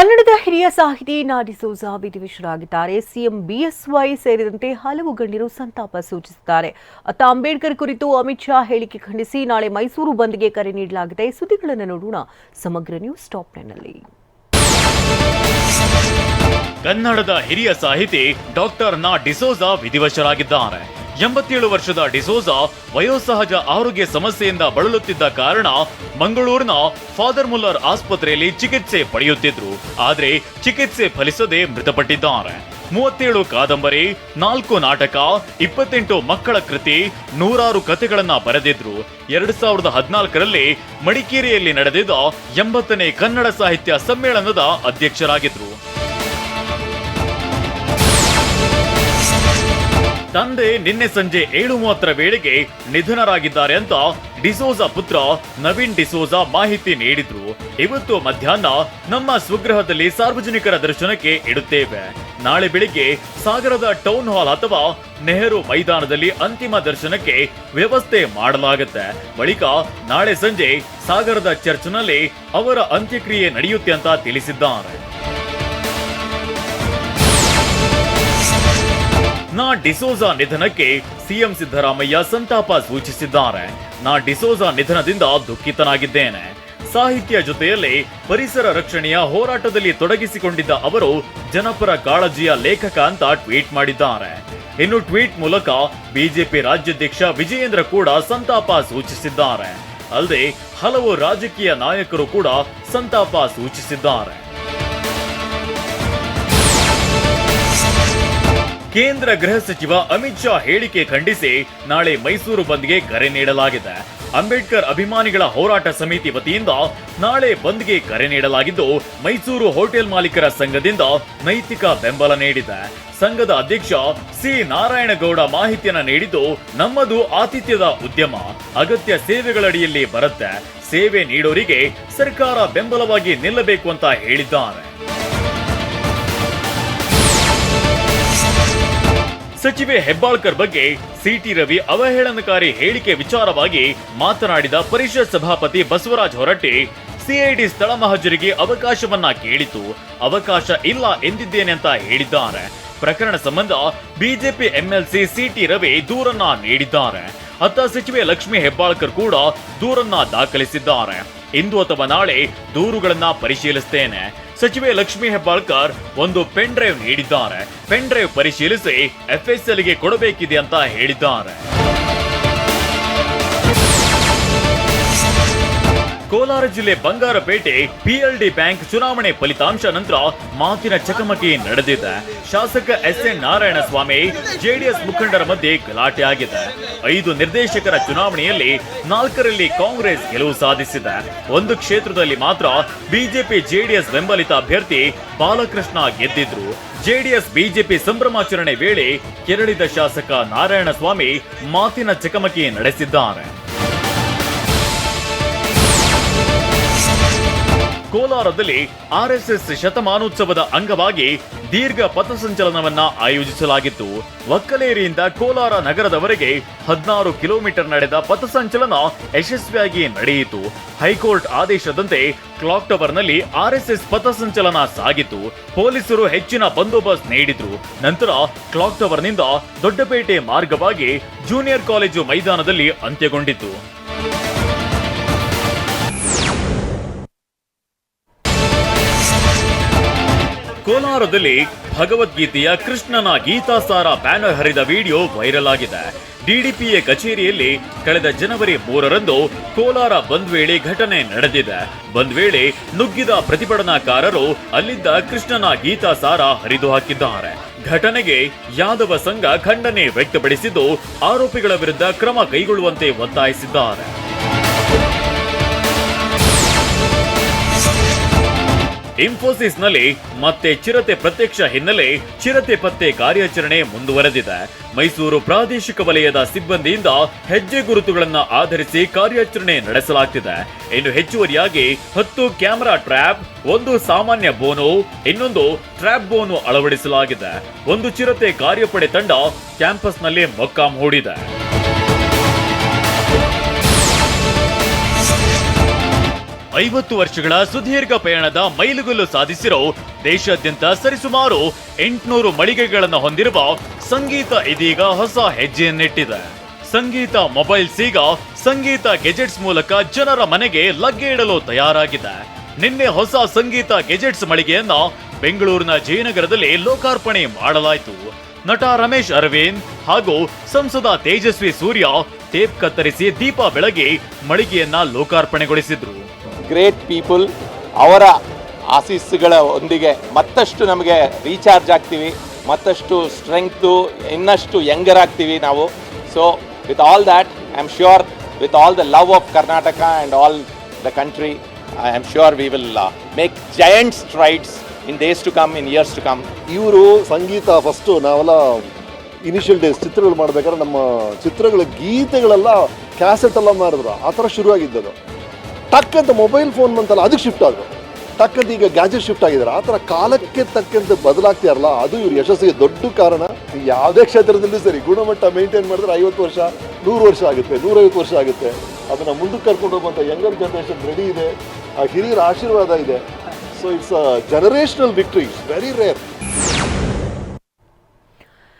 ಕನ್ನಡದ ಹಿರಿಯ ಸಾಹಿತಿ ನಾಡಿಸೋಜ ಸೋಜಾ ವಿಧಿವಿಷರಾಗಿದ್ದಾರೆ ಸಿಎಂ ಬಿಎಸ್ವೈ ಸೇರಿದಂತೆ ಹಲವು ಗಣ್ಯರು ಸಂತಾಪ ಸೂಚಿಸಿದ್ದಾರೆ. ಅತ್ತ ಅಂಬೇಡ್ಕರ್ ಕುರಿತು ಅಮಿತ್ ಶಾ ಹೇಳಿಕೆ ಖಂಡಿಸಿ ನಾಳೆ ಮೈಸೂರು ಬಂದ್ಗೆ ಕರೆ ನೀಡಲಾಗಿದೆ. ಸುದ್ದಿಗಳನ್ನು ನೋಡೋಣ ಸಮಗ್ರ ನ್ಯೂಸ್ ಟಾಪ್ ಟೆನ್ನಲ್ಲಿ ಕನ್ನಡದ ಹಿರಿಯ ಸಾಹಿತಿ ಡಾಕ್ಟರ್ ನಾ ಡಿಸೋಜಾ ವಿಧಿವಶರಾಗಿದ್ದಾರೆ. ಎಂಬತ್ತೇಳು ವರ್ಷದ ಡಿಸೋಜಾ ವಯೋಸಹಜ ಆರೋಗ್ಯ ಸಮಸ್ಯೆಯಿಂದ ಬಳಲುತ್ತಿದ್ದ ಕಾರಣ ಮಂಗಳೂರಿನ ಫಾದರ್ ಮುಲ್ಲರ್ ಆಸ್ಪತ್ರೆಯಲ್ಲಿ ಚಿಕಿತ್ಸೆ ಪಡೆಯುತ್ತಿದ್ರು. ಆದರೆ ಚಿಕಿತ್ಸೆ ಫಲಿಸದೆ ಮೃತಪಟ್ಟಿದ್ದಾರೆ. ಮೂವತ್ತೇಳು ಕಾದಂಬರಿ, ನಾಲ್ಕು ನಾಟಕ, ಇಪ್ಪತ್ತೆಂಟು ಮಕ್ಕಳ ಕೃತಿ, ನೂರಾರು ಕಥೆಗಳನ್ನ ಬರೆದಿದ್ರು. ಎರಡ್ ಸಾವಿರದ ಹದಿನಾಲ್ಕರಲ್ಲಿ ಮಡಿಕೇರಿಯಲ್ಲಿ ನಡೆದಿದ್ದ ಎಂಬತ್ತನೇ ಕನ್ನಡ ಸಾಹಿತ್ಯ ಸಮ್ಮೇಳನದ ಅಧ್ಯಕ್ಷರಾಗಿದ್ರು. ತಂದೆ ನಿನ್ನೆ ಸಂಜೆ ಏಳು ಮೂವತ್ತರ ವೇಳೆಗೆ ನಿಧನರಾಗಿದ್ದಾರೆ ಅಂತ ಡಿಸೋಜಾ ಪುತ್ರ ನವೀನ್ ಡಿಸೋಜಾ ಮಾಹಿತಿ ನೀಡಿದ್ರು. ಇವತ್ತು ಮಧ್ಯಾಹ್ನ ನಮ್ಮ ಸ್ವಗೃಹದಲ್ಲಿ ಸಾರ್ವಜನಿಕರ ದರ್ಶನಕ್ಕೆ ಇಡುತ್ತೇವೆ. ನಾಳೆ ಬೆಳಿಗ್ಗೆ ಸಾಗರದ ಟೌನ್ ಹಾಲ್ ಅಥವಾ ನೆಹರು ಮೈದಾನದಲ್ಲಿ ಅಂತಿಮ ದರ್ಶನಕ್ಕೆ ವ್ಯವಸ್ಥೆ ಮಾಡಲಾಗುತ್ತೆ. ಬಳಿಕ ನಾಳೆ ಸಂಜೆ ಸಾಗರದ ಚರ್ಚ್ನಲ್ಲಿ ಅವರ ಅಂತ್ಯಕ್ರಿಯೆ ನಡೆಯುತ್ತೆ ಅಂತ ತಿಳಿಸಿದ್ದಾರೆ. ನಾ ಡಿಸೋಜಾ ನಿಧನಕ್ಕೆ ಸಿಎಂ ಸಿದ್ದರಾಮಯ್ಯ ಸಂತಾಪ ಸೂಚಿಸಿದ್ದಾರೆ. ನಾ ಡಿಸೋಜಾ ನಿಧನದಿಂದ ದುಃಖಿತನಾಗಿದ್ದೇನೆ. ಸಾಹಿತ್ಯ ಜೊತೆಯಲ್ಲಿ ಪರಿಸರ ರಕ್ಷಣೆಯ ಹೋರಾಟದಲ್ಲಿ ತೊಡಗಿಸಿಕೊಂಡಿದ್ದ ಅವರು ಜನಪರ ಕಾಳಜಿಯ ಲೇಖಕ ಅಂತ ಟ್ವೀಟ್ ಮಾಡಿದ್ದಾರೆ. ಇನ್ನು ಟ್ವೀಟ್ ಮೂಲಕ ಬಿಜೆಪಿ ರಾಜ್ಯಾಧ್ಯಕ್ಷ ವಿಜಯೇಂದ್ರ ಕೂಡ ಸಂತಾಪ ಸೂಚಿಸಿದ್ದಾರೆ. ಅಲ್ಲದೆ ಹಲವು ರಾಜಕೀಯ ನಾಯಕರು ಕೂಡ ಸಂತಾಪ ಸೂಚಿಸಿದ್ದಾರೆ. ಕೇಂದ್ರ ಗೃಹ ಸಚಿವ ಅಮಿತ್ ಶಾ ಹೇಳಿಕೆ ಖಂಡಿಸಿ ನಾಳೆ ಮೈಸೂರು ಬಂದ್ಗೆ ಕರೆ ನೀಡಲಾಗಿದೆ. ಅಂಬೇಡ್ಕರ್ ಅಭಿಮಾನಿಗಳ ಹೋರಾಟ ಸಮಿತಿ ವತಿಯಿಂದ ನಾಳೆ ಬಂದ್ಗೆ ಕರೆ ನೀಡಲಾಗಿದ್ದು, ಮೈಸೂರು ಹೋಟೆಲ್ ಮಾಲೀಕರ ಸಂಘದಿಂದ ನೈತಿಕ ಬೆಂಬಲ ನೀಡಿದೆ. ಸಂಘದ ಅಧ್ಯಕ್ಷ ಸಿ ನಾರಾಯಣಗೌಡ ಮಾಹಿತಿಯನ್ನ ನೀಡಿದ್ದು, ನಮ್ಮದು ಆತಿಥ್ಯದ ಉದ್ಯಮ, ಅಗತ್ಯ ಸೇವೆಗಳಡಿಯಲ್ಲಿ ಬರುತ್ತೆ. ಸೇವೆ ನೀಡೋರಿಗೆ ಸರ್ಕಾರ ಬೆಂಬಲವಾಗಿ ನಿಲ್ಲಬೇಕು ಅಂತ ಹೇಳಿದ್ದಾರೆ. ಸಚಿವೆ ಹೆಬ್ಬಾಳ್ಕರ್ ಬಗ್ಗೆ ಸಿಟಿ ರವಿ ಅವಹೇಳನಕಾರಿ ಹೇಳಿಕೆ ವಿಚಾರವಾಗಿ ಮಾತನಾಡಿದ ಪರಿಷತ್ ಸಭಾಪತಿ ಬಸವರಾಜ್ ಹೊರಟ್ಟಿ, ಸಿಐಡಿ ಸ್ಥಳ ಮಹಜರಿಗೆ ಅವಕಾಶವನ್ನ ಕೇಳಿತು, ಅವಕಾಶ ಇಲ್ಲ ಎಂದಿದ್ದೇನೆ ಅಂತ ಹೇಳಿದ್ದಾರೆ. ಪ್ರಕರಣ ಸಂಬಂಧ ಬಿಜೆಪಿ ಎಂಎಲ್ಸಿ ಸಿಟಿ ರವಿ ದೂರನ್ನ ನೀಡಿದ್ದಾರೆ. ಅತ್ತ ಸಚಿವೆ ಲಕ್ಷ್ಮಿ ಹೆಬ್ಬಾಳ್ಕರ್ ಕೂಡ ದೂರನ್ನ ದಾಖಲಿಸಿದ್ದಾರೆ. ಇಂದು ಅಥವಾ ನಾಳೆ ದೂರುಗಳನ್ನ ಪರಿಶೀಲಿಸ್ತೇನೆ. ಸಚಿವೆ ಲಕ್ಷ್ಮಿ ಹೆಬ್ಬಾಳ್ಕರ್ ಒಂದು ಪೆನ್ ಡ್ರೈವ್ ನೀಡಿದ್ದಾರೆ. ಪೆನ್ ಡ್ರೈವ್ ಪರಿಶೀಲಿಸಿ ಎಫ್ಎಸ್ಎಲ್ಗೆ ಕೊಡಬೇಕಿದೆ ಅಂತ ಹೇಳಿದ್ದಾರೆ. ಕೋಲಾರ ಜಿಲ್ಲೆ ಬಂಗಾರಪೇಟೆ ಪಿಎಲ್ಡಿ ಬ್ಯಾಂಕ್ ಚುನಾವಣೆ ಫಲಿತಾಂಶ ನಂತರ ಮಾತಿನ ಚಕಮಕಿ ನಡೆದಿದೆ. ಶಾಸಕ ಎಸ್ ಎನ್ ನಾರಾಯಣಸ್ವಾಮಿ ಜೆಡಿಎಸ್ ಮುಖಂಡರ ಮಧ್ಯೆ ಗಲಾಟೆ ಆಗಿದೆ. ಐದು ನಿರ್ದೇಶಕರ ಚುನಾವಣೆಯಲ್ಲಿ ನಾಲ್ಕರಲ್ಲಿ ಕಾಂಗ್ರೆಸ್ ಗೆಲುವು ಸಾಧಿಸಿದೆ. ಒಂದು ಕ್ಷೇತ್ರದಲ್ಲಿ ಮಾತ್ರ ಬಿಜೆಪಿ ಜೆಡಿಎಸ್ ಬೆಂಬಲಿತ ಅಭ್ಯರ್ಥಿ ಬಾಲಕೃಷ್ಣ ಗೆದ್ದಿದ್ರು. ಜೆಡಿಎಸ್ ಬಿಜೆಪಿ ಸಂಭ್ರಮಾಚರಣೆ ವೇಳೆ ಕೆರಳಿದ ಶಾಸಕ ನಾರಾಯಣಸ್ವಾಮಿ ಮಾತಿನ ಚಕಮಕಿ ನಡೆಸಿದ್ದಾರೆ. ಕೋಲಾರದಲ್ಲಿ ಆರ್ಎಸ್ಎಸ್ ಶತಮಾನೋತ್ಸವದ ಅಂಗವಾಗಿ ದೀರ್ಘ ಪಥಸಂಚಲನವನ್ನ ಆಯೋಜಿಸಲಾಗಿತ್ತು. ಒಕ್ಕಲೇರಿಯಿಂದ ಕೋಲಾರ ನಗರದವರೆಗೆ ಹದಿನಾರು ಕಿಲೋಮೀಟರ್ ನಡೆದ ಪಥಸಂಚಲನ ಯಶಸ್ವಿಯಾಗಿ ನಡೆಯಿತು. ಹೈಕೋರ್ಟ್ ಆದೇಶದಂತೆ ಕ್ಲಾಕ್ ಟವರ್ನಲ್ಲಿ ಆರ್ಎಸ್ಎಸ್ ಪಥಸಂಚಲನ ಸಾಗಿತು. ಪೊಲೀಸರು ಹೆಚ್ಚಿನ ಬಂದೋಬಸ್ತ್ ನೀಡಿದ್ರು. ನಂತರ ಕ್ಲಾಕ್ ಟವರ್ನಿಂದ ದೊಡ್ಡಪೇಟೆ ಮಾರ್ಗವಾಗಿ ಜೂನಿಯರ್ ಕಾಲೇಜು ಮೈದಾನದಲ್ಲಿ ಅಂತ್ಯಗೊಂಡಿತು ಕೋಲಾರದಲ್ಲಿ ಭಗವದ್ಗೀತೆಯ ಕೃಷ್ಣನ ಗೀತಾಸಾರ ಬ್ಯಾನರ್ ಹರಿದ ವಿಡಿಯೋ ವೈರಲ್ ಆಗಿದೆ. ಡಿಡಿಪಿಎ ಕಚೇರಿಯಲ್ಲಿ ಕಳೆದ ಜನವರಿ ಮೂರರಂದು ಕೋಲಾರ ಬಂದ್ ವೇಳೆ ಘಟನೆ ನಡೆದಿದೆ. ಬಂದ್ ವೇಳೆ ನುಗ್ಗಿದ ಪ್ರತಿಭಟನಾಕಾರರು ಅಲ್ಲಿದ್ದ ಕೃಷ್ಣನ ಗೀತಾಸಾರ ಹರಿದು ಹಾಕಿದ್ದಾರೆ ಘಟನೆಗೆ ಯಾದವ ಸಂಘ ಖಂಡನೆ ವ್ಯಕ್ತಪಡಿಸಿದ್ದು, ಆರೋಪಿಗಳ ವಿರುದ್ಧ ಕ್ರಮ ಕೈಗೊಳ್ಳುವಂತೆ ಒತ್ತಾಯಿಸಿದ್ದಾರೆ. ಇನ್ಫೋಸಿಸ್ನಲ್ಲಿ ಮತ್ತೆ ಚಿರತೆ ಪ್ರತ್ಯಕ್ಷ ಹಿನ್ನೆಲೆ ಚಿರತೆ ಪತ್ತೆ ಕಾರ್ಯಾಚರಣೆ ಮುಂದುವರೆದಿದೆ. ಮೈಸೂರು ಪ್ರಾದೇಶಿಕ ವಲಯದ ಸಿಬ್ಬಂದಿಯಿಂದ ಹೆಜ್ಜೆ ಗುರುತುಗಳನ್ನು ಆಧರಿಸಿ ಕಾರ್ಯಾಚರಣೆ ನಡೆಸಲಾಗ್ತಿದೆ. ಇನ್ನು ಹೆಚ್ಚುವರಿಯಾಗಿ ಹತ್ತು ಕ್ಯಾಮೆರಾ ಟ್ರ್ಯಾಪ್, ಒಂದು ಸಾಮಾನ್ಯ ಬೋನು, ಇನ್ನೊಂದು ಟ್ರ್ಯಾಪ್ ಬೋನು ಅಳವಡಿಸಲಾಗಿದೆ. ಒಂದು ಚಿರತೆ ಕಾರ್ಯಪಡೆ ತಂಡ ಕ್ಯಾಂಪಸ್ನಲ್ಲಿ ಮೊಕ್ಕಾಂ ಹೂಡಿದೆ. ಐವತ್ತು ವರ್ಷಗಳ ಸುದೀರ್ಘ ಪಯಣದ ಮೈಲುಗಲ್ಲು ಸಾಧಿಸಿರೋ ದೇಶಾದ್ಯಂತ ಸರಿಸುಮಾರು ಎಂಟುನೂರು ಮಳಿಗೆಗಳನ್ನು ಹೊಂದಿರುವ ಸಂಗೀತ ಇದೀಗ ಹೊಸ ಹೆಜ್ಜೆಯನ್ನಿಟ್ಟಿದೆ. ಸಂಗೀತ ಮೊಬೈಲ್ಸ್ ಈಗ ಸಂಗೀತ ಗೆಜೆಟ್ಸ್ ಮೂಲಕ ಜನರ ಮನೆಗೆ ಲಗ್ಗೆ ಇಡಲು ತಯಾರಾಗಿದೆ. ನಿನ್ನೆ ಹೊಸ ಸಂಗೀತ ಗೆಜೆಟ್ಸ್ ಮಳಿಗೆಯನ್ನ ಬೆಂಗಳೂರಿನ ಜಯನಗರದಲ್ಲಿ ಲೋಕಾರ್ಪಣೆ ಮಾಡಲಾಯಿತು. ನಟ ರಮೇಶ್ ಅರವಿಂದ್ ಹಾಗೂ ಸಂಸದ ತೇಜಸ್ವಿ ಸೂರ್ಯ, ಟೇಪ್ ಕತ್ತರಿಸಿ ದೀಪ ಬೆಳಗಿ ಮಳಿಗೆಯನ್ನ ಲೋಕಾರ್ಪಣೆಗೊಳಿಸಿದ್ರು. ಗ್ರೇಟ್ ಪೀಪಲ್ ಅವರ ಆಸೀಸ್ಗಳ ಒಂದಿಗೆ ಮತ್ತಷ್ಟು ನಮಗೆ ರೀಚಾರ್ಜ್ ಆಗ್ತೀವಿ, ಮತ್ತಷ್ಟು ಸ್ಟ್ರೆಂಗ್ತು ಇನ್ನಷ್ಟು ಯಂಗರ್ ಆಗ್ತೀವಿ ನಾವು. So with all that I am sure with all the love of Karnataka and all the country I am sure we will make giant strides in days to come in years to come ಇವರು ಸಂಗೀತ first ನಾವೆಲ್ಲ initial days ಚಿತ್ರಗಳು ಮಾಡಬೇಕಾದ್ರೆ ನಮ್ಮ ಚಿತ್ರಗಳ ಗೀತೆಗಳೆಲ್ಲ cassette ಎಲ್ಲ ಮಾಡಿದ್ರು. ಆ ಥರ ಶುರುವಾಗಿದ್ದದು. ಟಕ್ ಅಂತ ಮೊಬೈಲ್ ಫೋನ್ ಬಂತಲ್ಲ, ಅದಕ್ಕೆ ಶಿಫ್ಟ್ ಆದರು. ಟಕ್ ಅಂತ ಈಗ ಗ್ಯಾಜೆಟ್ ಶಿಫ್ಟ್ ಆಗಿದ್ದಾರೆ ಆ ಥರ ಕಾಲಕ್ಕೆ ತಕ್ಕಂತೆ ಬದಲಾಗ್ತಿರಲ್ಲ ಅದು ಇವ್ರ ಯಶಸ್ಸಿಗೆ ದೊಡ್ಡ ಕಾರಣ. ಯಾವುದೇ ಕ್ಷೇತ್ರದಲ್ಲೂ ಸರಿ, ಗುಣಮಟ್ಟ ಮೇಂಟೈನ್ ಮಾಡಿದ್ರೆ ಐವತ್ತು ವರ್ಷ, ನೂರು ವರ್ಷ ಆಗುತ್ತೆ, ನೂರೈವತ್ತು ವರ್ಷ ಆಗುತ್ತೆ. ಅದನ್ನು ಮುಂದಕ್ಕೆ ಕರ್ಕೊಂಡು ಹೋಗುವಂಥ ಯಂಗರ್ ಜನ್ರೇಷನ್ ರೆಡಿ ಇದೆ. ಆ ಹಿರಿಯರ ಆಶೀರ್ವಾದ ಇದೆ. So it's a generational victory it's very rare